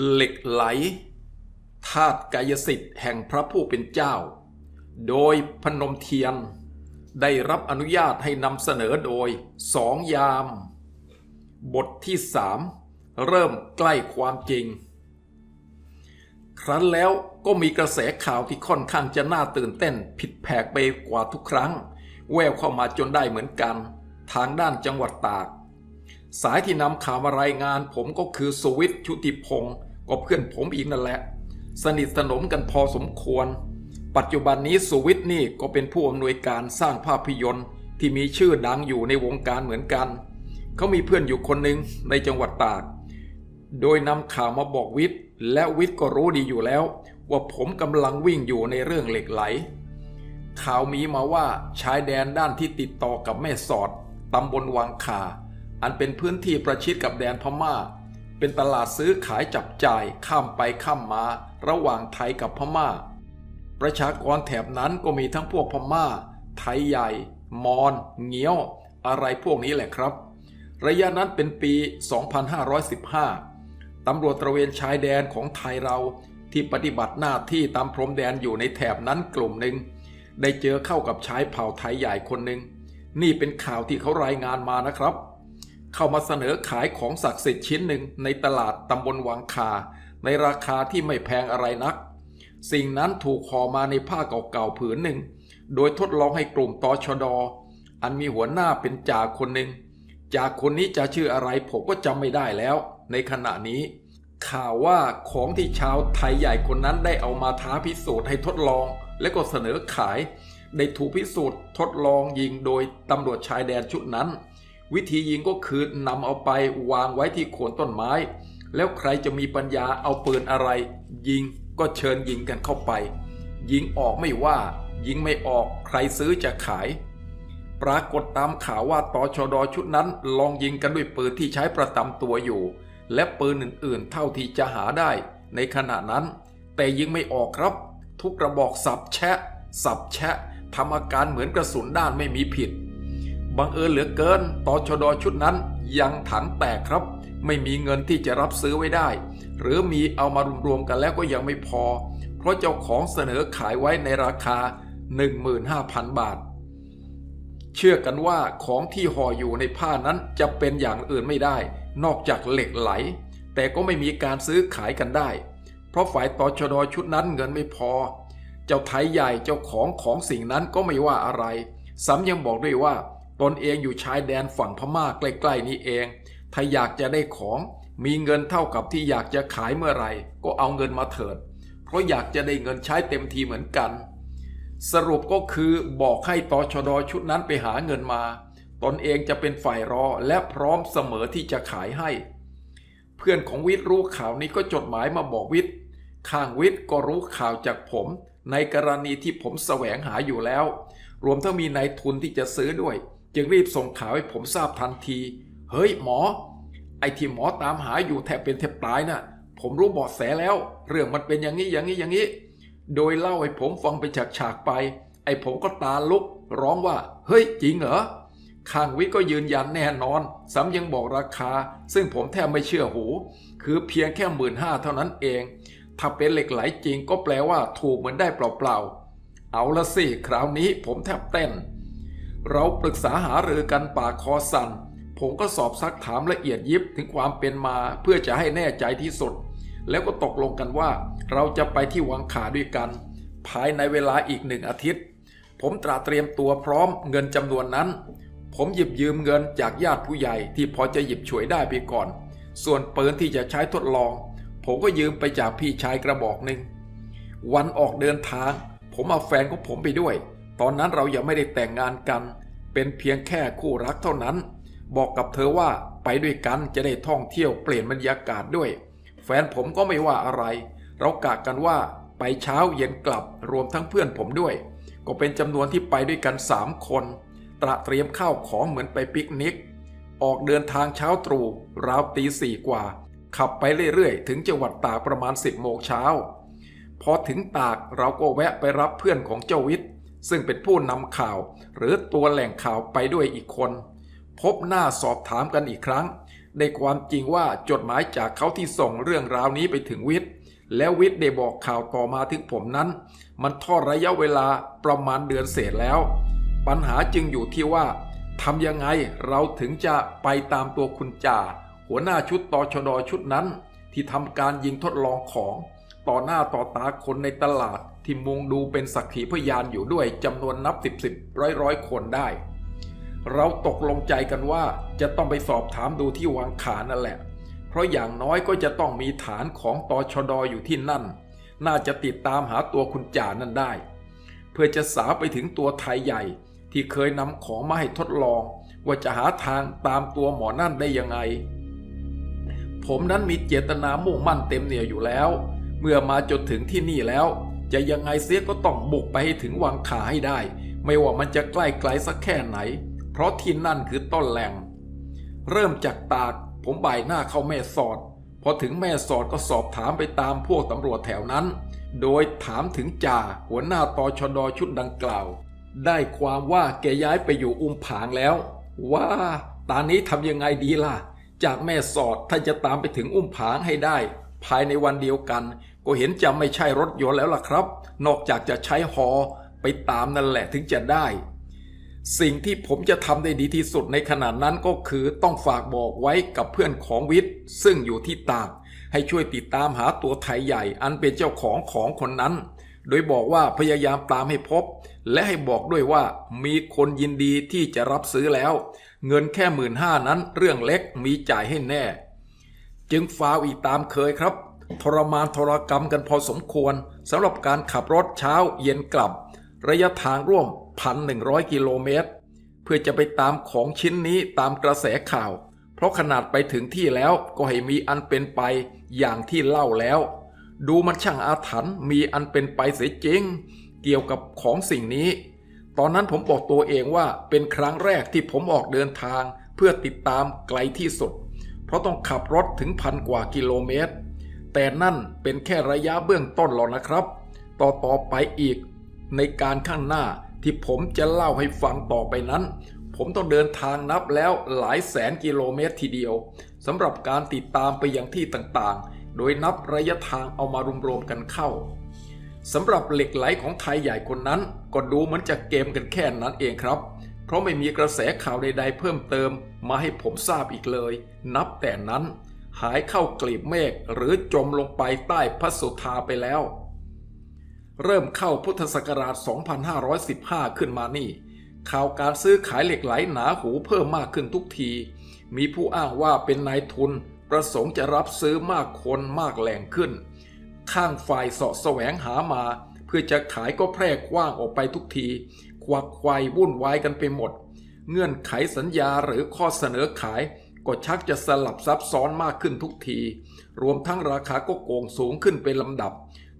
เหล็กไหลธาตุกายสิทธิ์แห่งพระผู้เป็นเจ้า โดยพนมเทียน ได้รับอนุญาตให้นำเสนอโดยสองยาม บทที่สามเริ่มใกล้ความจริง ครั้นแล้วก็มีกระแสข่าวที่ค่อนข้างจะน่าตื่นเต้นผิดแผกไปกว่าทุกครั้ง แววเข้ามาจนได้เหมือนกัน ทางด้านจังหวัดตาก สายที่นำข่าวมารายงานผมก็คือสวิตชุติพงศ์ ก็เพื่อนผมอีกนั่นแหละ สนิทสนมกันพอสมควร ปัจจุบันนี้สุวิทย์นี่ก็เป็นผู้อำนวยการสร้างภาพยนตร์ ที่มีชื่อดังอยู่ในวงการเหมือนกัน เขามีเพื่อนอยู่คนหนึ่งในจังหวัดตาก โดยนำข่าวมาบอกวิทย์และวิทย์ก็รู้ดีอยู่แล้ว ว่าผมกำลังวิ่งอยู่ในเรื่องเหล็กไหล ข่าวมีมาว่าชายแดนด้านที่ติดต่อกับแม่สอดตำบลวังคาอันเป็นพื้นที่ประชิดกับแดนพม่า เป็นตลาดซื้อขายจับจ่ายข้ามไปข้ามมาระหว่างไทยกับพม่า ประชากรแถบนั้นก็มีทั้งพวกพม่า ไทยใหญ่ มอญเงี้ยว อะไรพวกนี้แหละครับ ระยะนั้นเป็นปี 2515 ตำรวจตระเวนชายแดนของไทยเราที่ปฏิบัติหน้าที่ตามพรมแดนอยู่ในแถบนั้นกลุ่มหนึ่งได้เจอเข้ากับชายเผ่าไทยใหญ่คนหนึ่งนี่เป็นข่าวที่เขารายงานมานะครับ เข้ามาเสนอขายของศักดิ์สิทธิ์ชิ้นหนึ่งในตลาดตำบลวังคา ในราคาที่ไม่แพงอะไรนัก สิ่งนั้นถูกห่อมาในผ้าเก่าๆผืนหนึ่ง โดยทดลองให้กลุ่มตชดอันมีหัวหน้าเป็นจ่าคนหนึ่งจ่าคนนี้จะชื่ออะไรผมก็จำไม่ได้แล้ว ในขณะนี้ ข่าวว่าของที่ชาวไทยใหญ่คนนั้นได้เอามาท้าพิสูจน์ให้ทดลอง และก็เสนอขาย ได้ถูกพิสูจน์ทดลองยิงโดยตำรวจชายแดนชุดนั้น วิธียิงก็คือนำเอาไปวางไว้ที่โคนต้นไม้ แล้วใครจะมีปัญญาเอาปืนอะไร ยิงก็เชิญยิงกันเข้าไป ยิงออกไม่ว่า ยิงไม่ออกใครซื้อจะขาย ปรากฏตามข่าวว่าตชดชุดนั้นลองยิงกันด้วยปืนที่ใช้ประจำตัวอยู่ และปืนอื่นๆ เท่าที่จะหาได้ ในขณะนั้น แต่ยิงไม่ออกครับ ทุกกระบอกสับแชะ สับแชะทำอาการเหมือนกระสุนด้านไม่มีผิด บังเอิญเหลือเกินตชดชุดนั้นยังถังแตกครับ ไม่มีเงินที่จะรับซื้อไว้ได้ หรือมีเอามารวมๆกันแล้วก็ยังไม่พอ เพราะเจ้าของเสนอขายไว้ในราคา 15,000 บาท เชื่อกันว่าของที่ห่ออยู่ในผ้านั้นจะเป็นอย่างอื่นไม่ได้ นอกจากเหล็กไหล แต่ก็ไม่มีการซื้อขายกันได้ เพราะฝ่ายตชดชุดนั้นเงินไม่พอ เจ้าไทยใหญ่เจ้าของของสิ่งนั้นก็ไม่ว่าอะไรซ้ำยังบอกด้วยว่า ตนเองอยู่ชายแดนฝั่งพม่าใกล้ๆนี้เอง ถ้าอยากจะได้ของ มีเงินเท่ากับที่อยากจะขายเมื่อไหร่ ก็เอาเงินมาเถิด เพราะอยากจะได้เงินใช้เต็มทีเหมือนกัน สรุปก็คือบอกให้ตชดชุดนั้นไปหาเงินมา ตนเองจะเป็นฝ่ายรอและพร้อมเสมอที่จะขายให้ เพื่อนของวิทย์รู้ข่าวนี้ก็จดหมายมาบอกวิทย์ข้างวิทย์ก็รู้ข่าวจากผม ในกรณีที่ผมแสวงหาอยู่แล้ว รวมทั้งมีนายทุนที่จะซื้อด้วย จึงรีบส่งข่าวให้ผมทราบทันที เฮ้ยหมอ ไอ้ที่หมอตามหาอยู่แทบเป็นแทบตายน่ะ ผมรู้เบาะแสแล้ว เรื่องมันเป็นอย่างนี้อย่างนี้อย่างนี้ โดยเล่าให้ผมฟังไปฉากๆไป ไอ้ผมก็ตาลุก ร้องว่า เฮ้ยจริงเหรอข้างวิก็ยืนยันแน่นอนซ้ำยังบอกราคา ซึ่งผมแทบไม่เชื่อหู คือเพียงแค่หมื่นห้าเท่านั้นเอง ถ้าเป็นเหล็กไหลจริงก็แปลว่าถูกเหมือนได้เปล่าๆ เอาละสิ คราวนี้ผมแทบเต้น เราปรึกษาหารือกันปากคอสัน่น ผมก็สอบซักถามละเอียดยิบถึงความเป็นมาเพื่อจะให้แน่ใจที่สุด แล้วก็ตกลงกันว่า เราจะไปที่วังขาด้วยกัน ภายในเวลาอีกหนึ่งอาทิตย์ ผมตราเตรียมตัวพร้อมเงินจำนวนนั้น ผมหยิบยืมเงินจากญาติผู้ใหญ่ที่พอจะหยิบฉวยได้ไปก่อน ส่วนปืนที่จะใช้ทดลอง ผมก็ยืมไปจากพี่ชายกระบอกหนึ่งวันออกเดินทาง ผมเอาแฟนของผมไปด้วย ตอนนั้นเรายังไม่ได้แต่งงานกัน เป็นเพียงแค่คู่รักเท่านั้น บอกกับเธอว่าไปด้วยกันจะได้ท่องเที่ยวเปลี่ยนบรรยากาศด้วย แฟนผมก็ไม่ว่าอะไร เรากะกันว่าไปเช้าเย็นกลับรวมทั้งเพื่อนผมด้วย ก็เป็นจำนวนที่ไปด้วยกันสามคน ตระเตรียมข้าวของเหมือนไปปิกนิก ออกเดินทางเช้าตรู่ราวตีสี่กว่า ขับไปเรื่อยๆ ถึงจังหวัดตากประมาณ 10โมงเช้าพอถึงตากเราก็แวะไปรับเพื่อนของเจ้าวิทย์ ซึ่งเป็นผู้นำข่าว หรือตัวแหล่งข่าวไปด้วยอีกคน พบหน้าสอบถามกันอีกครั้งได้ความจริงว่าจดหมายจากเขาที่ส่งเรื่องราวนี้ไปถึงวิทย์ แล้ววิทย์ได้บอกข่าวต่อมาถึงผมนั้น มันทอดระยะเวลาประมาณเดือนเศษแล้ว ปัญหาจึงอยู่ที่ว่าทำยังไงเราถึงจะไปตามตัวคุณจ่าหัวหน้าชุดตชดชุดนั้น ที่ทำการยิงทดลองของ ต่อหน้าต่อตาคนในตลาดที่มุงดูเป็นสักขีพยานอยู่ด้วยจำนวนนับสิบสิบร้อยร้อยคนได้ เราตกลงใจกันว่าจะต้องไปสอบถามดูที่วังขานั่นแหละ เพราะอย่างน้อยก็จะต้องมีฐานของตอชดอยู่ที่นั่น น่าจะติดตามหาตัวคุณจ่านั่นได้ เพื่อจะสาไปถึงตัวไทยใหญ่ที่เคยนำของมาให้ทดลอง ว่าจะหาทางตามตัวหมอนั่นได้ยังไง ผมนั้นมีเจตนามุ่งมั่นเต็มเหนี่ยวอยู่แล้ว เมื่อมาจนถึงที่นี่แล้ว จะยังไงเสียก็ต้องบุกไปให้ถึงวังขาให้ได้ ไม่ว่ามันจะใกล้ไกลสักแค่ไหน เพราะที่นั่นคือต้นแหล่ง เริ่มจากตากผมบ่ายหน้าเข้าแม่สอด พอถึงแม่สอดก็สอบถามไปตามพวกตำรวจแถวนั้น โดยถามถึงจ่าหัวหน้าตอชดชุดดังกล่าว ได้ความว่าแกย้ายไปอยู่อุ้มผางแล้ว ว่าตอนนี้ทำยังไงดีล่ะ จากแม่สอดถ้านจะตามไปถึงอุ้มผางให้ได้ ภายในวันเดียวกัน ก็เห็นจะไม่ใช่รถยนต์แล้วล่ะครับ นอกจากจะใช้ฮอไปตามนั่นแหละถึงจะได้ สิ่งที่ผมจะทำได้ดีที่สุดในขณะนั้นก็คือต้องฝากบอกไว้กับเพื่อนของวิทย์ซึ่งอยู่ที่ตาก ให้ช่วยติดตามหาตัวไทยใหญ่ อันเป็นเจ้าของของคนนั้น โดยบอกว่าพยายามตามให้พบ และให้บอกด้วยว่ามีคนยินดีที่จะรับซื้อแล้ว เงินแค่หมื่นห้านั้นเรื่องเล็กมีจ่ายให้แน่ จึงฟาวอีกตามเคยครับ ทรมานทรกรรมกันพอสมควรสำหรับการขับรถเช้าเย็นกลับ ระยะทางร่วม 1,100 กิโลเมตร เพื่อจะไปตามของชิ้นนี้ตามกระแสข่าว เพราะขนาดไปถึงที่แล้วก็ให้มีอันเป็นไปอย่างที่เล่าแล้ว ดูมันช่างอาถรรพ์มีอันเป็นไปเสียจริง เกี่ยวกับของสิ่งนี้ ตอนนั้นผมบอกตัวเองว่าเป็นครั้งแรกที่ผมออกเดินทาง เพื่อติดตามไกลที่สุด เพราะต้องขับรถถึงพันกว่ากิโลเมตร แต่นั่นเป็นแค่ระยะเบื้องต้นหรอกนะครับ ต่อต่อไปอีก ในการข้างหน้าที่ผมจะเล่าให้ฟังต่อไปนั้น ผมต้องเดินทางนับแล้วหลายแสนกิโลเมตรทีเดียวสำหรับการติดตามไปยังที่ต่างๆ โดยนับระยะทางเอามารวมๆกันเข้าสำหรับเหล็กไหลของไทยใหญ่คนนั้น ก็ดูเหมือนจะเกมกันแค่นั้นเองครับ เพราะไม่มีกระแสข่าวใด ๆ เพิ่มเติมมาให้ผมทราบอีกเลย นับแต่นั้น หายเข้ากลีบเมฆหรือจมลงไปใต้พระสุธาไปแล้ว เริ่มเข้าพุทธศักราช 2515 ขึ้นมานี่ ข่าวการซื้อขายเหล็กไหลหนาหูเพิ่มมากขึ้นทุกที มีผู้อ้างว่าเป็นนายทุน ประสงค์จะรับซื้อมากคนมากแหล่งขึ้น ข้างฝ่ายเสาะแสวงหามา เพื่อจะขายก็แพร่กว้างออกไปทุกที ควักควายวุ่นวายกันไปหมด เงื่อนไขสัญญาหรือข้อเสนอขาย ก็ชักจะสลับซับซ้อนมากขึ้นทุกที รวมทั้งราคาก็โกงสูงขึ้นเป็นลำดับ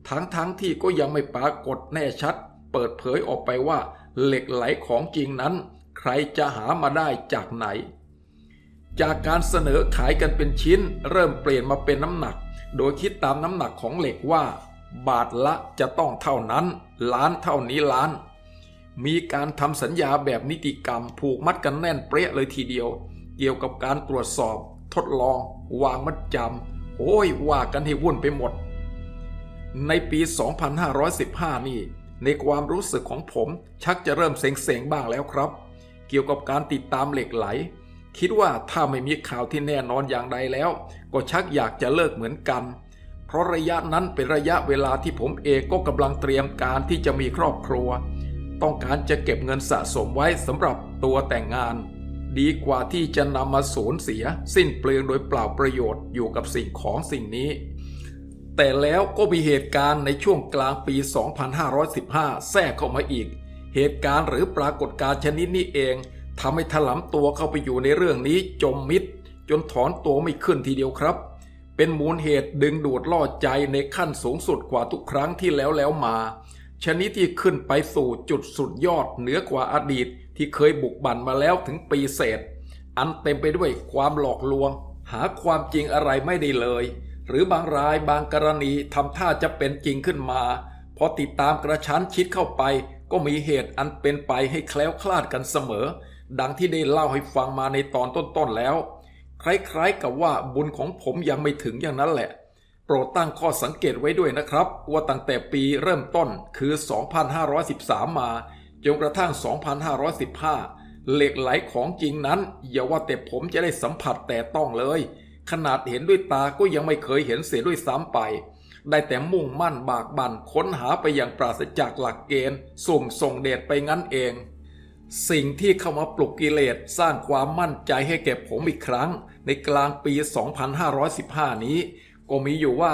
ทั้งทั้งที่ก็ยังไม่ปรากฏแน่ชัด เปิดเผยออกไปว่า เหล็กไหลของจริงนั้น ใครจะหามาได้จากไหน จากการเสนอขายกันเป็นชิ้น เริ่มเปลี่ยนมาเป็นน้ำหนัก โดยคิดตามน้ำหนักของเหล็กว่า บาทละจะต้องเท่านั้น ล้านเท่านี้ล้าน มีการทำสัญญาแบบนิติกรรมผูกมัดกันแน่นเปรี้ยเลยทีเดียว เกี่ยวกับการตรวจสอบ ทดลอง วางมัดจำโอ้ยว่ากันให้วุ่นไปหมด ในปี 2515 นี่ ในความรู้สึกของผมชักจะเริ่มเซ็งๆบ้างแล้วครับ เกี่ยวกับการติดตามเหล็กไหล คิดว่าถ้าไม่มีข่าวที่แน่นอนอย่างใดแล้ว ก็ชักอยากจะเลิกเหมือนกันเพราะระยะนั้นเป็นระยะเวลาที่ผมเองก็กำลังเตรียมการที่จะมีครอบครัว ต้องการจะเก็บเงินสะสมไว้สำหรับตัวแต่งงาน ดีกว่าที่จะนำมาสูญเสีย สิ้นเปลืองโดยเปล่าประโยชน์อยู่กับสิ่งของสิ่งนี้ แต่แล้วก็มีเหตุการณ์ในช่วงกลางปี 2515 แทรกเข้ามาอีก เหตุการณ์หรือปรากฏการณ์ชนิดนี้เองทำให้ถลำตัวเข้าไปอยู่ในเรื่องนี้จมมิดจนถอนตัวไม่ขึ้นทีเดียวครับ เป็นมูลเหตุดึงดูดล่อใจในขั้นสูงสุดกว่าทุกครั้งที่แล้วแล้วมา ชนิดที่ขึ้นไปสู่จุดสุดยอดเหนือกว่าอดีต ที่เคยบุกบั่นมาแล้วถึงปีเศษ อันเต็มไปด้วยความหลอกลวง หาความจริงอะไรไม่ได้เลย หรือบางรายบางกรณีทำท่าจะเป็นจริงขึ้นมาพอติดตามกระชั้นชิดเข้าไป ก็มีเหตุอันเป็นไปให้แคล้วคลาดกันเสมอ ดังที่ได้เล่าให้ฟังมาในตอนต้นๆแล้ว คล้ายๆกับว่าบุญของผมยังไม่ถึงอย่างนั้นแหละโปรดตั้งข้อสังเกตไว้ด้วยนะครับ ว่าตั้งแต่ปีเริ่มต้นคือ 2513 มา จนกระทั่ง 2515 เหล็กไหลของจริงนั้น อย่าว่าแต่ผมจะได้สัมผัสแต่ต้องเลย ขนาดเห็นด้วยตาก็ยังไม่เคยเห็นเสียด้วยซ้ำไป ได้แต่มุ่งมั่นบากบั่นค้นหาไปอย่างปราศจากหลักเกณฑ์สุ่มส่งเดชไปงั้นเอง สิ่งที่เข้ามาปลุกกิเลสสร้างความมั่นใจให้แก่ผมอีกครั้ง ในกลางปี 2515 นี้ ก็มีอยู่ว่า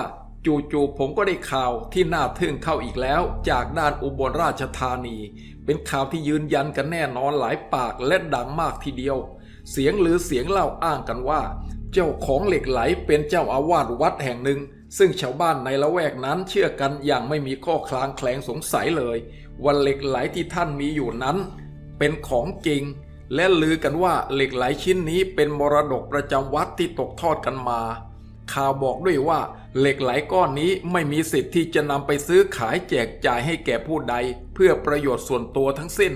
จู่ๆผมก็ได้ข่าวที่น่าทึ่งเข้าอีกแล้ว จากด้านอุบลราชธานี เป็นข่าวที่ยืนยันกันแน่นอนหลายปากและดังมากทีเดียว เสียงหรือเสียงเล่าอ้างกันว่า เจ้าของเหล็กไหลเป็นเจ้าอาวาสวัดแห่งหนึ่ง ซึ่งชาวบ้านในละแวกนั้นเชื่อกันอย่างไม่มีข้อคลางแคลงสงสัยเลยว่าเหล็กไหลที่ท่านมีอยู่นั้น เป็นของจริง และลือกันว่าเหล็กไหลชิ้นนี้เป็นมรดกประจำวัดที่ตกทอดกันมา ข่าวบอกด้วยว่าเหล็กไหลก้อนนี้ไม่มีสิทธิ์ที่จะนำไปซื้อขายแจกจ่ายให้แก่ผู้ใด เพื่อประโยชน์ส่วนตัวทั้งสิ้น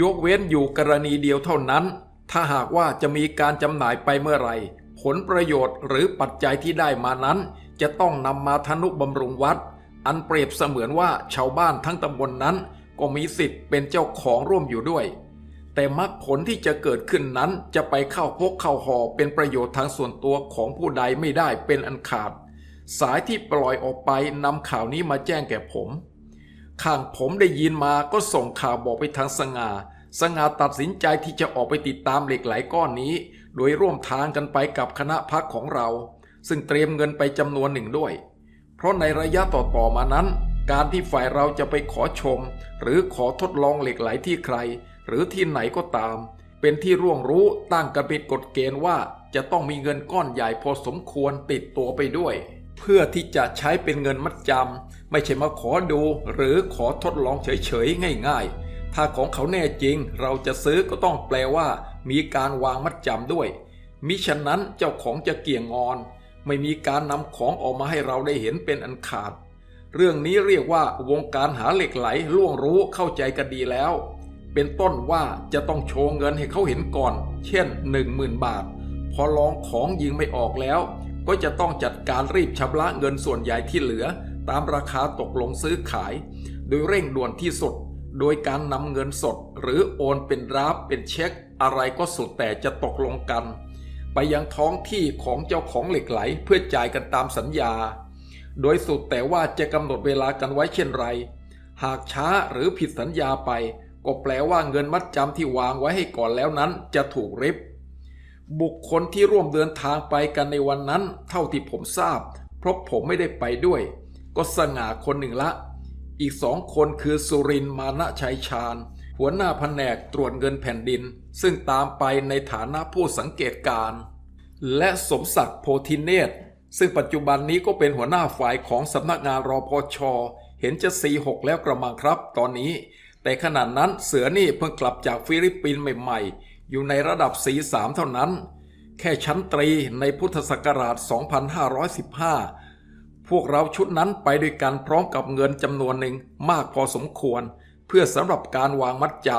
ยกเว้นอยู่กรณีเดียวเท่านั้น ถ้าหากว่าจะมีการจำหน่ายไปเมื่อไหร่ ผลประโยชน์หรือปัจจัยที่ได้มานั้น จะต้องนำมาทนุบำรุงวัด อันเปรียบเสมือนว่าชาวบ้านทั้งตำบลนนั้น ก็มีสิทธิ์เป็นเจ้าของร่วมอยู่ด้วย แต่มรรคผลที่จะเกิดขึ้นนั้นจะไปเข้าพกเข้าหอเป็นประโยชน์ทางส่วนตัวของผู้ใดไม่ได้เป็นอันขาด สายที่ปล่อยออกไปนำข่าวนี้มาแจ้งแก่ผม ข้างผมได้ยินมาก็ส่งข่าวบอกไปทางสง่า สง่าตัดสินใจที่จะออกไปติดตามเหล็กไหลก้อนนี้ โดยร่วมทางกันไปกับคณะพักของเรา ซึ่งเตรียมเงินไปจำนวนหนึ่งด้วย เพราะในระยะต่อๆมานั้น การที่ฝ่ายเราจะไปขอชม หรือขอทดลองเหล็กไหลที่ใคร หรือที่ไหนก็ตาม เป็นที่ร่วงรู้ตั้งกันเป็นกฎเกณฑ์ว่าจะต้องมีเงินก้อนใหญ่พอสมควรติดตัวไปด้วย เพื่อที่จะใช้เป็นเงินมัดจำไม่ใช่มาขอดูหรือขอทดลองเฉยๆง่าย ๆ ถ้าของเขาแน่จริงเราจะซื้อก็ต้องแปลว่า มีการวางมัดจำด้วย มิฉะนั้นเจ้าของจะเกี่ยงงอน ไม่มีการนำของออกมาให้เราได้เห็นเป็นอันขาด เรื่องนี้เรียกว่าวงการหาเหล็กไหลล่วงรู้เข้าใจกันดีแล้ว เป็นต้นว่าจะต้องโชว์เงินให้เขาเห็นก่อน เช่น 10,000 บาท พอลองของยิงไม่ออกแล้ว ก็จะต้องจัดการรีบชำระเงินส่วนใหญ่ที่เหลือ ตามราคาตกลงซื้อขาย โดยเร่งด่วนที่สุด โดยการนำเงินสด หรือโอนเป็นราฟเป็นเช็ค อะไรก็สุดแต่จะตกลงกัน ไปยังท้องที่ของเจ้าของเหล็กไหลเพื่อจ่ายกันตามสัญญา โดยสุดแต่ว่าจะกำหนดเวลากันไว้เช่นไร หากช้าหรือผิดสัญญาไป ก็แปลว่าเงินมัดจำที่วางไว้ให้ก่อนแล้วนั้น จะถูกริบ บุคคลที่ร่วมเดินทางไปกันในวันนั้น เท่าที่ผมทราบ เพราะผมไม่ได้ไปด้วย ก็สง่าคนหนึ่งละ อีกสองคนคือสุรินทร์มานะชัยชาญ หัวหน้าแผนกตรวจเงินแผ่นดิน ซึ่งตามไปในฐานะผู้สังเกตการณ์และสมศักดิ์โพธิเนตร ซึ่งปัจจุบันนี้ก็เป็นหัวหน้าฝ่ายของสำนักงานรอพชเห็นจะสีหกแล้วกระมังครับ ตอนนี้ แต่ขณะนั้นเสือนี่เพิ่งกลับจากฟิลิปปินส์ใหม่ๆ อยู่ในระดับสีสามเท่านั้น แค่ชั้นตรีในพุทธศักราช 2515 พวกเราชุดนั้นไปด้วยกันพร้อมกับเงินจำนวนหนึ่งมากพอสมควร เพื่อสำหรับการวางมัดจ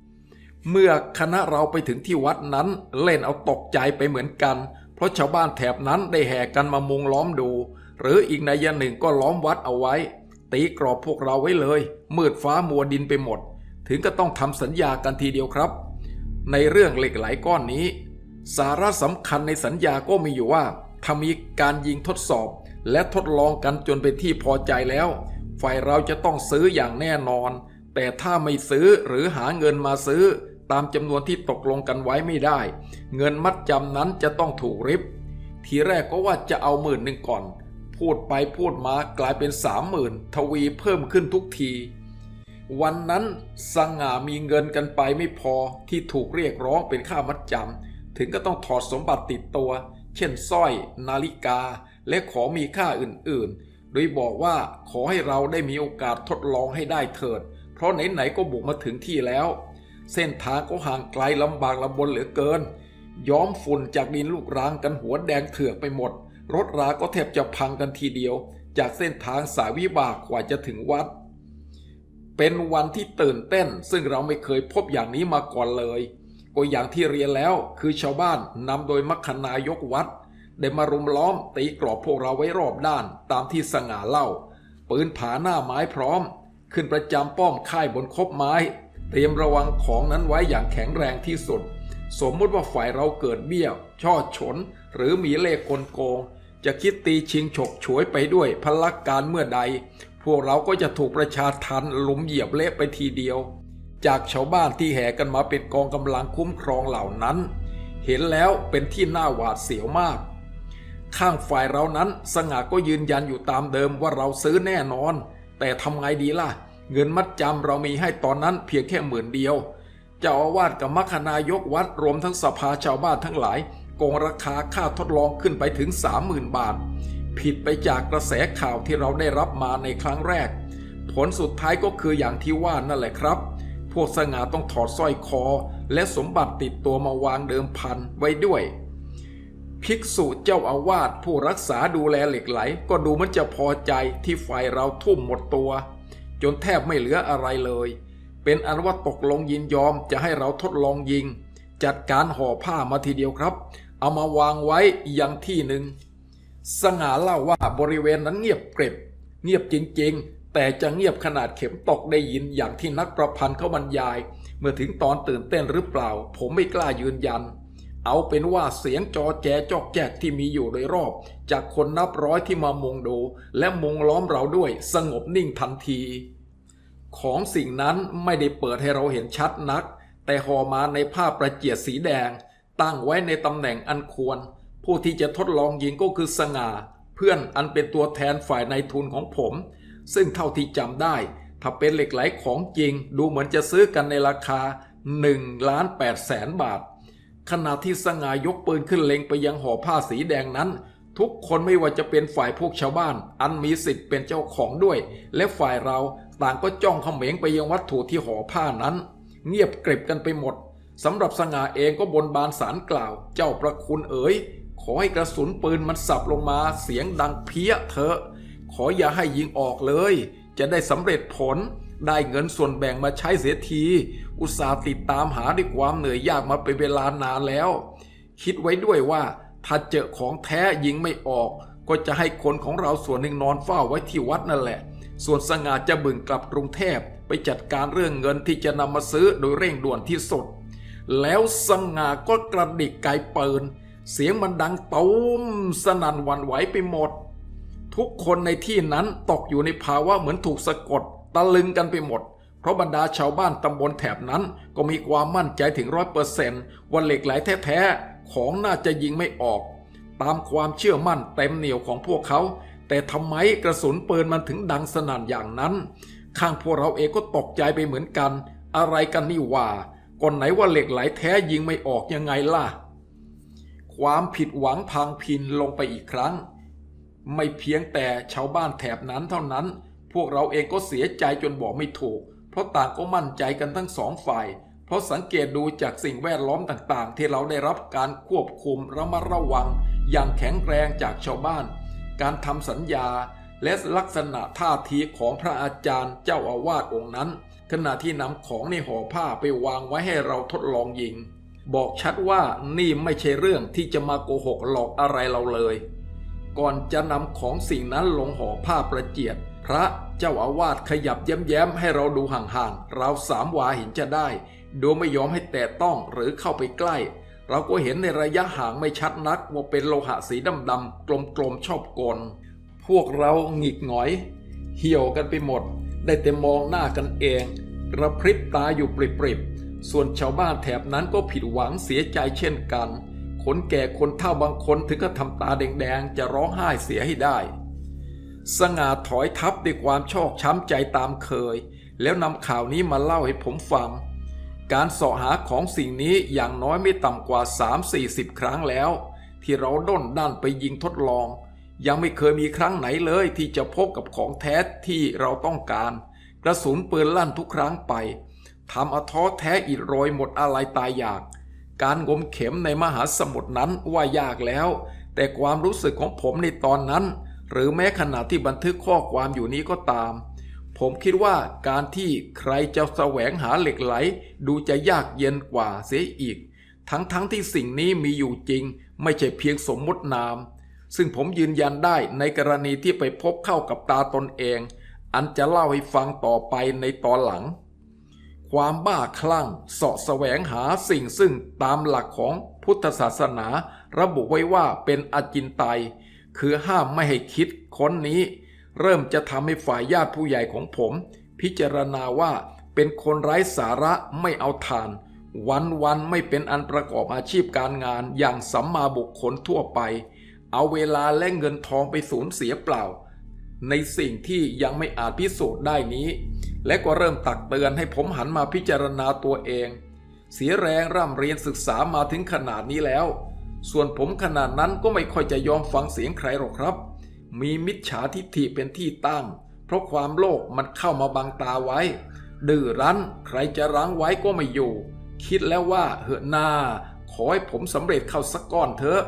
ำ เมื่อคณะเราไปถึงที่วัดนั้นเล่นเอาตกใจไปเหมือนกัน เพราะชาวบ้านแถบนั้นได้แห่กันมามุงล้อมดู หรืออีกในยหนึ่งก็ล้อมวัดเอาไว้ ตีกรอบพวกเราไว้เลย มืดฟ้ามัวดินไปหมด ถึงก็ต้องทำสัญญากันทีเดียวครับ ในเรื่องเหล็กไหลก้อนนี้ สาระสำคัญในสัญญาก็มีอยู่ว่าถ้ามีการยิงทดสอบ และทดลองกันจนเป็นที่พอใจแล้ว ฝ่ายเราจะต้องซื้ออย่างแน่นอน แต่ถ้าไม่ซื้อหรือหาเงินมาซื้อ ตามจำนวนที่ตกลงกันไว้ไม่ได้ เงินมัดจำนั้นจะต้องถูกริบ ทีแรกก็ว่าจะเอาหมื่นหนึ่งก่อน พูดไปพูดมากลายเป็นสามหมื่นทวีเพิ่มขึ้นทุกที วันนั้นสง่ามีเงินกันไปไม่พอที่ถูกเรียกร้องเป็นค่ามัดจำถึงก็ต้องถอดสมบัติติดตัว เช่นสร้อย นาฬิกา และของมีค่าอื่นๆ โดยบอกว่าขอให้เราได้มีโอกาสทดลองให้ได้เถิด เพราะไหนๆก็บุกมาถึงที่แล้ว เส้นทางก็ห่างไกลลำบากลำบนเหลือเกิน ย้อมฝุ่นจากดินลูกรังกันหัวแดงเถือกไปหมด รถราก็แทบจะพังกันทีเดียว จากเส้นทางสายวิบากกว่าจะถึงวัด เป็นวันที่ตื่นเต้น ซึ่งเราไม่เคยพบอย่างนี้มาก่อนเลย ก็อย่างที่เรียนแล้วคือชาวบ้านนำโดยมัคคนายกวัด ได้มารุมล้อมตีกรอบพวกเราไว้รอบด้านตามที่สง่าเล่า ปืนผาหน้าไม้พร้อม ขึ้นประจำป้อมค่ายบนคบไม้ เตรียมระวังของนั้นไว้อย่างแข็งแรงที่สุด สมมติว่าฝ่ายเราเกิดเบี้ยว ช่อฉน หรือมีเลขกลโกง จะคิดตีชิงฉกฉวยไปด้วยพลักการเมื่อใด พวกเราก็จะถูกประชาทันหลุมเหยียบเละไปทีเดียว จากชาวบ้านที่แห่กันมาเป็นกองกำลังคุ้มครองเหล่านั้น เห็นแล้วเป็นที่น่าหวาดเสียวมาก ข้างฝ่ายเรานั้นสง่าก็ยืนยันอยู่ตามเดิมว่าเราซื้อแน่นอน แต่ทำไงดีล่ะ เงินมัดจำเรามีให้ตอนนั้นเพียงแค่หมื่นเดียว เจ้าอาวาสกับมัคคนายกวัดรวมทั้งสภาชาวบ้านทั้งหลายโกงราคาค่าทดลองขึ้นไปถึง 30,000 บาท ผิดไปจากกระแสข่าวที่เราได้รับมาในครั้งแรก ผลสุดท้ายก็คืออย่างที่ว่านั่นแหละครับ พวกสง่าต้องถอดสร้อยคอ และสมบัติติดตัวมาวางเดิมพันไว้ด้วย ภิกษุเจ้าอาวาสผู้รักษาดูแลเหล็กไหล ก็ดูมันจะพอใจที่ฝ่ายเราทุ่มหมดตัว จนแทบไม่เหลืออะไรเลย เป็นอันว่าตกลงยินยอมจะให้เราทดลองยิง จัดการห่อผ้ามาทีเดียวครับ เอามาวางไว้ยังที่หนึ่งสง่าเล่าว่าบริเวณนั้นเงียบเกร็บ เงียบจริงๆ แต่จะเงียบขนาดเข็มตกได้ยินอย่างที่นักประพันธ์เขาบรรยาย เมื่อถึงตอนตื่นเต้นหรือเปล่า ผมไม่กล้ายืนยัน เอาเป็นว่าเสียงจอแจจอกแจกที่มีอยู่โดยรอบ จากคนนับร้อยที่มามุงดู และมุงล้อมเราด้วยสงบนิ่งทันที ของสิ่งนั้นไม่ได้เปิดให้เราเห็นชัดนัก แต่ห่อมาในผ้าประเจียดสีแดง ตั้งไว้ในตำแหน่งอันควร ผู้ที่จะทดลองยิงก็คือสง่า เพื่อนอันเป็นตัวแทนฝ่ายในทุนของผม ซึ่งเท่าที่จำได้ ถ้าเป็นเหล็กไหลของจริง ดูเหมือนจะซื้อกันในราคา1ล้าน8แสนบาท ขณะที่สง่ายกปืนขึ้นเล็งไปยังห่อผ้าสีแดงนั้น ทุกคนไม่ว่าจะเป็นฝ่ายพวกชาวบ้าน อันมีสิทธิ์เป็นเจ้าของด้วย และฝ่ายเราต่างก็จ้องเขม็งไปยังวัตถุที่ห่อผ้านั้น เงียบกริบกันไปหมดสำหรับสง่าเองก็บนบานสารกล่าว เจ้าประคุณเอ๋ยขอให้กระสุนปืนมันสับลงมาเสียงดังเพี้ยเถอะ ขออย่าให้ยิงออกเลย จะได้สำเร็จผลได้เงินส่วนแบ่งมาใช้เสียที อุตส่าห์ติดตามหาด้วยความเหนื่อยยากมาเป็นเวลานานแล้ว คิดไว้ด้วยว่า ถ้าเจอของแท้ยิงไม่ออก ก็จะให้คนของเราส่วนหนึ่งนอนเฝ้าไว้ที่วัดนั่นแหละ ส่วนสง่าจะบึงกลับกรุงเทพไปจัดการเรื่องเงินที่จะนำมาซื้อโดยเร่งด่วนที่สุด แล้วสง่าก็กระดิกไกเปืนเสียงมันดังตูมสนั่นวันไหวไปหมด ทุกคนในที่นั้นตกอยู่ในภาวะเหมือนถูกสะกด ตะลึงกันไปหมด เพราะบรรดาชาวบ้านตำบลแถบนั้นก็มีความมั่นใจถึงร้อยเปอร์เซนต์ว่าเหล็กไหลแท้ ของน่าจะยิงไม่ออก ตามความเชื่อมั่นเต็มเหนียวของพวกเขา แต่ทำไมกระสุนปืนมันถึงดังสนั่นอย่างนั้น ข้างพวกเราเองก็ตกใจไปเหมือนกัน อะไรกันนี่ว่าก่อนไหนว่าเหล็กไหลแท้ยิงไม่ออกยังไงล่ะ ความผิดหวังพังพินลงไปอีกครั้ง ไม่เพียงแต่ชาวบ้านแถบนั้นเท่านั้น พวกเราเองก็เสียใจจนบอกไม่ถูก เพราะต่างก็มั่นใจกันทั้งสองฝ่าย เพราะสังเกตดูจากสิ่งแวดล้อมต่างๆ ที่เราได้รับการควบคุมระมัดระวัง อย่างแข็งแรงจากชาวบ้าน การทำสัญญา และลักษณะท่าทีของพระอาจารย์เจ้าอาวาสองค์นั้น ขณะที่นำของในห่อผ้าไปวางไว้ให้เราทดลองยิง บอกชัดว่านี่ไม่ใช่เรื่องที่จะมาโกหกหลอกอะไรเราเลย ก่อนจะนำของสิ่งนั้นลงห่อผ้าประเจียด พระเจ้าอาวาสขยับแย้มๆให้เราดูห่างๆเราสามวาเห็นจะได้ โดยไม่ยอมให้แตะต้องหรือเข้าไปใกล้ เราก็เห็นในระยะห่างไม่ชัดนักว่าเป็นโลหะสีดำๆกลมๆชอบกลพวกเราหงิกหงอย เหี่ยวกันไปหมด ได้แต่มองหน้ากันเองกระพริบตาอยู่ปริบๆส่วนชาวบ้านแถบนั้นก็ผิดหวังเสียใจเช่นกัน คนแก่คนเฒ่าบางคนถึงก็ทำตาแดงๆ จะร้องไห้เสียให้ได้ สง่าถอยทับด้วยความชอกช้ำใจตามเคย แล้วนำข่าวนี้มาเล่าให้ผมฟัง การสาะหาของสิ่งนี้อย่างน้อยไม่ต่ำกว่า 3-40 ครั้งแล้ว ที่เราด้นด้านไปยิงทดลอง ยังไม่เคยมีครั้งไหนเลยที่จะพบกับของแท้ที่เราต้องการ กระสุนปืนลั่นทุกครั้งไปทำอาท้อแท้อิดโรยหมดอะไรตายอยาก การงมเข็มในมหาสมุทรนั้นว่ายากแล้ว แต่ความรู้สึกของผมในตอนนั้น หรือแม้ขณะที่บันทึกข้อความอยู่นี้ก็ตาม ผมคิดว่าการที่ใครจะแสวงหาเหล็กไหล ดูจะยากเย็นกว่าเสียอีก ทั้งๆทที่สิ่งนี้มีอยู่จริง ไม่ใช่เพียงสมมตินาม ซึ่งผมยืนยันได้ในกรณีที่ไปพบเข้ากับตาตนเอง อันจะเล่าให้ฟังต่อไปในตอนหลัง ความบ้าคลั่งเสาะแสวงหาสิ่งซึ่งตามหลักของพุทธศาสนา ระบุไว้ว่าเป็นอจินไตย คือห้ามไม่ให้คิดค้นนี้ เริ่มจะทำให้ฝ่ายญาติผู้ใหญ่ของผม พิจารณาว่าเป็นคนไร้สาระไม่เอาทาน วันวันไม่เป็นอันประกอบอาชีพการงานอย่างสัมมาบุคคลทั่วไป เอาเวลาและเงินทองไปสูญเสียเปล่า ในสิ่งที่ยังไม่อาจพิสูจน์ได้นี้ และก็เริ่มตักเตือนให้ผมหันมาพิจารณาตัวเอง เสียแรงร่ำเรียนศึกษามาถึงขนาดนี้แล้ว ส่วนผมขนาดนั้นก็ไม่ค่อยจะยอมฟังเสียงใครหรอกครับ มีมิจฉาทิฏฐิเป็นที่ตั้ง เพราะความโลภมันเข้ามาบังตาไว้ ดื้อรั้นใครจะรั้งไว้ก็ไม่อยู่ คิดแล้วว่าเหอะหนาขอให้ผมสำเร็จเข้าสักก้อนเถอะ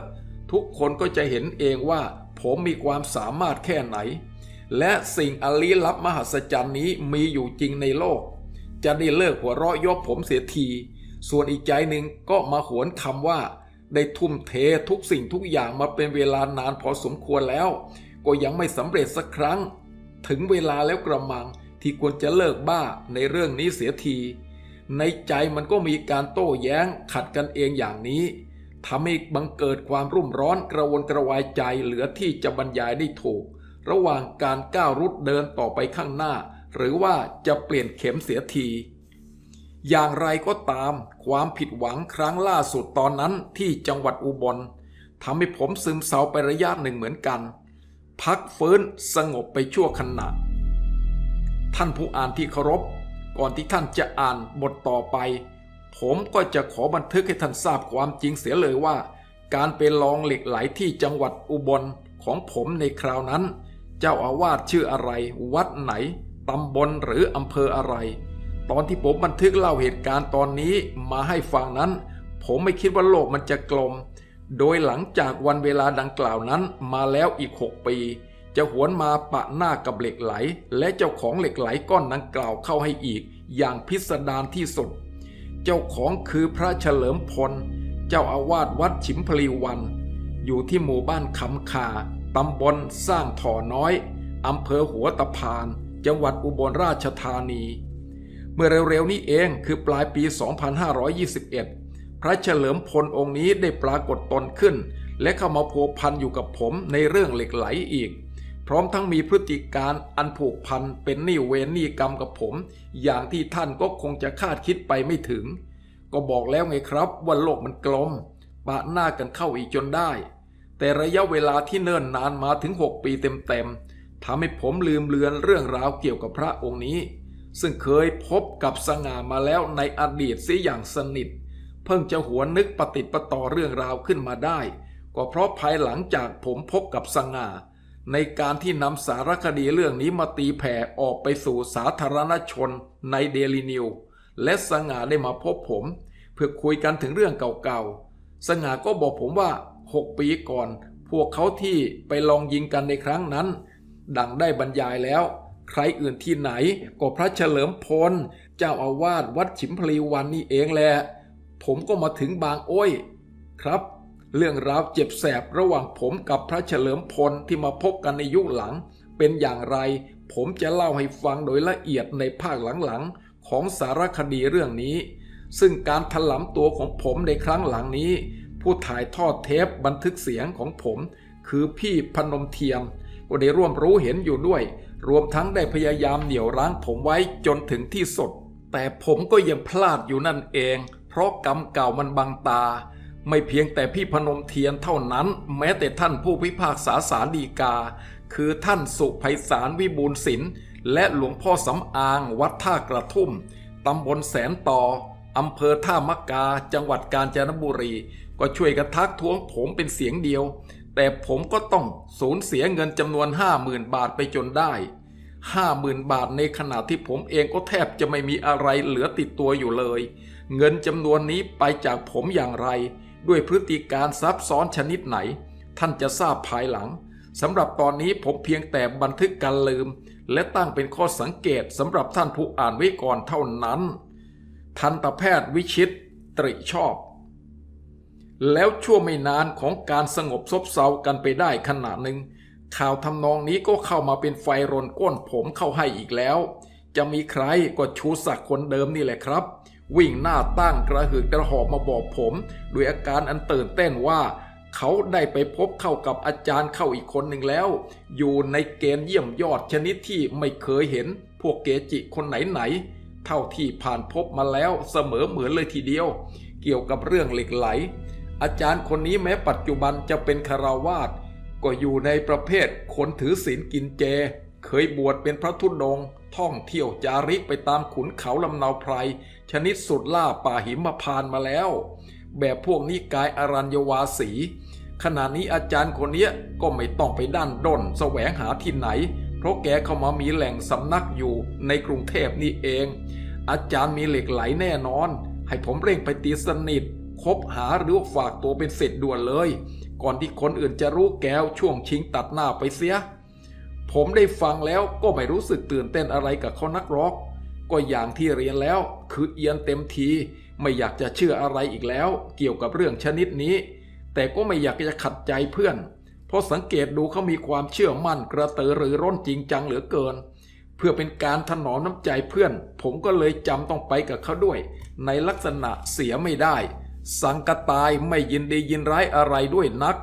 ทุกคนก็จะเห็นเองว่าผมมีความสามารถแค่ไหน และสิ่งอลี้ลับมหัศจรรย์นี้มีอยู่จริงในโลก จะได้เลิกหัวเราะยกผมเสียที ส่วนอีกใจหนึ่งก็มาหวนคำว่า ได้ทุ่มเททุกสิ่งทุกอย่างมาเป็นเวลานานพอสมควรแล้ว ก็ยังไม่สำเร็จสักครั้ง ถึงเวลาแล้วกระมังที่ควรจะเลิกบ้าในเรื่องนี้เสียที ในใจมันก็มีการโต้แย้งขัดกันเองอย่างนี้ทำให้บังเกิดความรุ่มร้อนกระวนกระวายใจเหลือที่จะบรรยายได้ถูก ระหว่างการก้าวรุดเดินต่อไปข้างหน้า หรือว่าจะเปลี่ยนเข็มเสียที อย่างไรก็ตาม ความผิดหวังครั้งล่าสุดตอนนั้นที่จังหวัดอุบลทำให้ผมซึมเศร้าไประยะหนึ่งเหมือนกัน พักฟื้นสงบไปชั่วขณะ ท่านผู้อ่านที่เคารพ ก่อนที่ท่านจะอ่านบทต่อไป ผมก็จะขอบันทึกให้ท่านทราบความจริงเสียเลยว่า การไปลองเหล็กไหลที่จังหวัดอุบลของผมในคราวนั้น เจ้าอาวาสชื่ออะไร วัดไหนตำบลหรืออำเภออะไร ตอนที่ผมบันทึกเล่าเหตุการณ์ตอนนี้มาให้ฟังนั้น ผมไม่คิดว่าโลกมันจะกลม โดยหลังจากวันเวลาดังกล่าวนั้นมาแล้วอีก 6 ปี จะหวนมาปะหน้ากับเหล็กไหล และเจ้าของเหล็กไหลก้อนดังกล่าวเข้าให้อีก อย่างพิสดารที่สุด เจ้าของคือพระเฉลิมพล เจ้าอาวาสวัดฉิมพลีวัน อยู่ที่หมู่บ้านคำคาตำบลสร้างถ่อน้อยอำเภอหัวตะพาน จังหวัดอุบลราชธานี เมื่อเร็วๆนี้เองคือปลายปี 2521 พระเฉลิมพลองค์นี้ได้ปรากฏตนขึ้น และเข้ามาพัวพันอยู่กับผมในเรื่องเหล็กไหลอีก พร้อมทั้งมีพฤติการอันผูกพันเป็นหนี้เวรหนี้กรรมกับผม อย่างที่ท่านก็คงจะคาดคิดไปไม่ถึง ก็บอกแล้วไงครับว่าโลกมันกลม ปะหน้ากันเข้าอีกจนได้ แต่ระยะเวลาที่เนิ่นนานมาถึง 6 ปีเต็มๆทำให้ผมลืมเลือนเรื่องราวเกี่ยวกับพระองค์นี้ ซึ่งเคยพบกับสง่ามาแล้วในอดีตเสียอย่างสนิท เพิ่งจะหวนนึกปฏิปต่อเรื่องราวขึ้นมาได้ ก็เพราะภายหลังจากผมพบกับสง่า ในการที่นำสารคดีเรื่องนี้มาตีแผ่ออกไปสู่สาธารณชนในเดลินิวและสง่าได้มาพบผม เพื่อคุยกันถึงเรื่องเก่าๆ สง่าก็บอกผมว่า 6 ปีก่อน พวกเขาที่ไปลองยิงกันในครั้งนั้น ดังได้บรรยายแล้ว ใครอื่นที่ไหนก็พระเฉลิมพล เจ้าอาวาสวัดฉิมพลีวันนี่เองแหละ ผมก็มาถึงบางอ้อยครับ เรื่องราวเจ็บแสบระหว่างผมกับพระเฉลิมพลที่มาพบกันในยุคหลัง เป็นอย่างไร ผมจะเล่าให้ฟังโดยละเอียดในภาคหลังๆ ของสารคดีเรื่องนี้ ซึ่งการถลำตัวของผมในครั้งหลังนี้ ผู้ถ่ายทอดเทปบันทึกเสียงของผม คือพี่พนมเทียมก็ได้ร่วมรู้เห็นอยู่ด้วย รวมทั้งได้พยายามเหนี่ยวรั้งผมไว้จนถึงที่สุด แต่ผมก็ยังพลาดอยู่นั่นเอง เพราะกรรมเก่ามันบังตา ไม่เพียงแต่พี่พนมเทียนเท่านั้น แม้แต่ท่านผู้พิพากษาสารดีกา คือท่านสุไพศาลวิบูลศิลป์และหลวงพ่อสำอางวัดท่ากระทุ่มตำบลแสนต่ออำเภอท่ามะกา จังหวัดกาญจนบุรี ก็ช่วยกันทักท้วงผมเป็นเสียงเดียว แต่ผมก็ต้องสูญเสียเงินจำนวนห้าหมื่นบาทไปจนได้ห้าหมื่นบาทในขณะที่ผมเองก็แทบจะไม่มีอะไรเหลือติดตัวอยู่เลย เงินจำนวนนี้ไปจากผมอย่างไร ด้วยพฤติการซับซ้อนชนิดไหน ท่านจะทราบภายหลังสำหรับตอนนี้ผมเพียงแต่บันทึกการลืม และตั้งเป็นข้อสังเกตสำหรับท่านผู้อ่านไว้ก่อนเท่านั้น ทันตแพทย์วิชิต ตริชอบ แล้วชั่วไม่นานของการสงบซบเซากันไปได้ขณะหนึ่งข่าวทำนองนี้ก็เข้ามาเป็นไฟรนก้นผมเข้าให้อีกแล้ว จะมีใครก็ชูศักดิ์คนเดิมนี่แหละครับ วิ่งหน้าตั้งกระหืดกระหอบมาบอกผมด้วยอาการอันตื่นเต้นว่า เขาได้ไปพบเข้ากับอาจารย์เข้าอีกคนหนึ่งแล้ว อยู่ในเกณฑ์เยี่ยมยอดชนิดที่ไม่เคยเห็น พวกเกจิคนไหนๆเท่าที่ผ่านพบมาแล้วเสมอเหมือนเลยทีเดียว เกี่ยวกับเรื่องเหล็กไหล อาจารย์คนนี้แม้ปัจจุบันจะเป็นคาราวาสก็อยู่ในประเภทคนถือศีลกินเจ เคยบวชเป็นพระธุดงท่องเที่ยวจาริกไปตามขุนเขาลำเนาไพร ชนิดสุดล่าป่าหิมพานมาแล้ว แบบพวกนิกายอรัญวาสี ขณะนี้อาจารย์คนนี้ก็ไม่ต้องไปด้านด้นแสวงหาที่ไหน เพราะแกเข้ามามีแหล่งสำนักอยู่ในกรุงเทพนี่เอง อาจารย์มีเหล็กไหลแน่นอน ให้ผมเร่งไปตีสนิท คบหาหรือฝากตัวเป็นเสร็จด่วนเลย ก่อนที่คนอื่นจะรู้แก้วช่วงชิงตัดหน้าไปเสีย ผมได้ฟังแล้วก็ไม่รู้สึกตื่นเต้นอะไรกับเขานักหรอก ก็อย่างที่เรียนแล้วคือเอียนเต็มที ไม่อยากจะเชื่ออะไรอีกแล้ว เกี่ยวกับเรื่องชนิดนี้ แต่ก็ไม่อยากจะขัดใจเพื่อน เพราะสังเกตดูเขามีความเชื่อมั่นกระตือรือร้นจริงจังเหลือเกินเพื่อเป็นการถนอมน้ำใจเพื่อน ผมก็เลยจำต้องไปกับเขาด้วย ในลักษณะเสียไม่ได้ สังกตายไม่ยินดียินร้ายอะไรด้วยนัก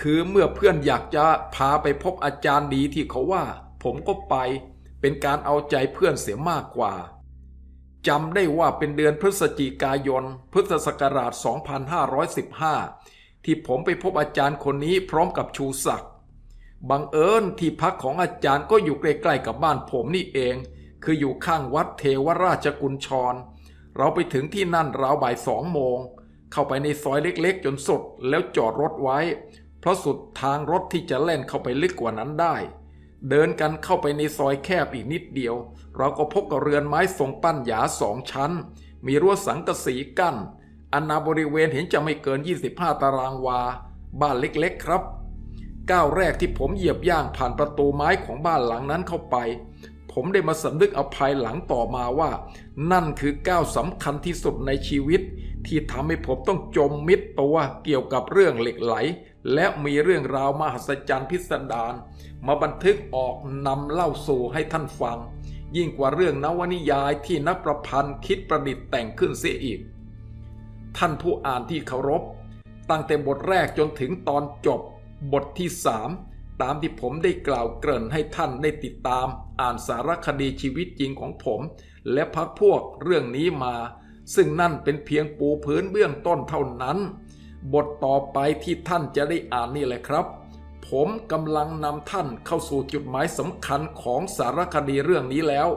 คือเมื่อเพื่อนอยากจะพาไปพบอาจารย์ดีที่เขาว่า ผมก็ไป เป็นการเอาใจเพื่อนเสียมากกว่าจำได้ว่าเป็นเดือนพฤศจิกายน พุทธศักราช 2515 ที่ผมไปพบอาจารย์คนนี้พร้อมกับชูศักดิ์บังเอิญที่พักของอาจารย์ก็อยู่ใกล้ๆกับบ้านผมนี่เอง คืออยู่ข้างวัดเทวราชกุญชร เราไปถึงที่นั่นราวบ่ายสองโมง เข้าไปในซอยเล็กๆ จนสุดแล้วจอดรถไว้ เพราะสุดทางรถที่จะแล่นเข้าไปลึกกว่านั้นได้ เดินกันเข้าไปในซอยแคบอีกนิดเดียว เราก็พบกับเรือนไม้ทรงปั้นหยาสองชั้น มีรั้วสังกะสีกั้นอันนาบริเวณเห็นจะไม่เกิน 25 ตารางวา บ้านเล็กๆครับ ก้าวแรกที่ผมเหยียบย่างผ่านประตูไม้ของบ้านหลังนั้นเข้าไป ผมได้มาสำนึกอภายหลังต่อมาว่า นั่นคือก้าวสำคัญที่สุดในชีวิต ที่ทำให้ผมต้องจมมิดตัวเกี่ยวกับเรื่องเหล็กไหล และมีเรื่องราวมหัศจรรย์พิสดารมาบันทึกออกนำเล่าสู่ให้ท่านฟัง ยิ่งกว่าเรื่องนวนิยายที่นักประพันธ์คิดประดิษฐ์แต่งขึ้นเสียอีก ท่านผู้อ่านที่เคารพ ตั้งแต่บทแรกจนถึงตอนจบบทที่สามตามที่ผมได้กล่าวเกริ่นให้ท่านได้ติดตาม อ่านสารคดีชีวิตจริงของผม และพักพวกเรื่องนี้มา ซึ่งนั่นเป็นเพียงปูพื้นเบื้องต้นเท่านั้น บทต่อไปที่ท่านจะได้อ่านนี่แหละครับ ผมกำลังนำท่านเข้าสู่จุดหมายสำคัญของสารคดีเรื่องนี้แล้ว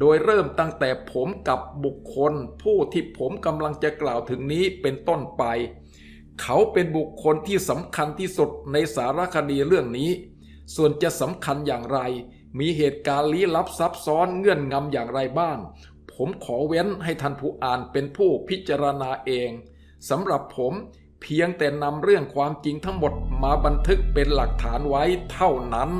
โดยเริ่มตั้งแต่ผมกับบุคคล ผู้ที่ผมกำลังจะกล่าวถึงนี้เป็นต้นไป เขาเป็นบุคคลที่สำคัญที่สุดในสารคดีเรื่องนี้ ส่วนจะสำคัญอย่างไรมีเหตุการณ์ลี้ลับซับซ้อนเงื่อนงำอย่างไรบ้าง ผมขอเว้นให้ท่านผู้อ่านเป็นผู้พิจารณาเองสำหรับผมเพียงแต่นำเรื่องความจริงทั้งหมดมาบันทึกเป็นหลักฐานไว้เท่านั้น